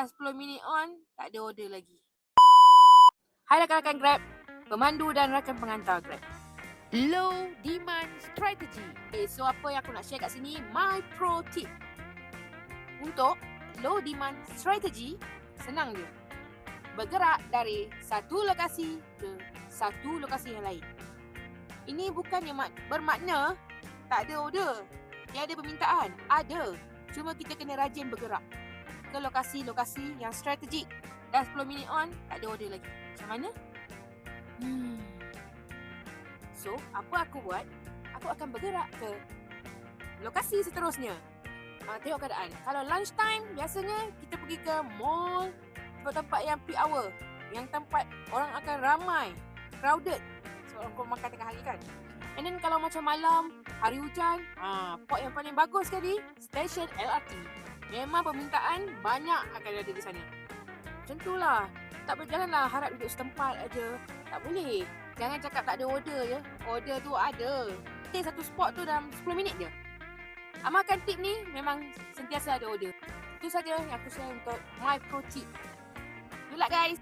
Dah 10 minit on, tak ada order lagi. Hai rakan-rakan Grab, pemandu dan rakan pengantar Grab. Low demand strategy. Okay, so apa yang aku nak share kat sini, my pro tip. Untuk low demand strategy, senang je. Bergerak dari satu lokasi ke satu lokasi yang lain. Ini bukannya mak- bermakna tak ada order. Tiada permintaan. Ada. Cuma kita kena rajin bergerak ke lokasi-lokasi yang strategik. Dah 10 minit on, tak ada order lagi. Macam mana? Hmm. So, apa aku buat? Aku akan bergerak ke lokasi seterusnya. Uh, tengok keadaan. Kalau lunch time, biasanya kita pergi ke mall, tempat-tempat yang peak hour. Yang tempat orang akan ramai, crowded. Sebab orang makan tengah hari kan. And then kalau macam malam, hari hujan, ah, spot yang paling bagus sekali, stesen LRT. Memang permintaan banyak akan ada di sana. Macam lah. Tak berjalanlah harap duduk setempat aja. Tak boleh. Jangan cakap tak ada order je. Order tu ada. Okay, satu spot tu dalam 10 minit je. Amalkan tip ni memang sentiasa ada order. Itu saja yang aku share untuk my pro tip. Good luck guys.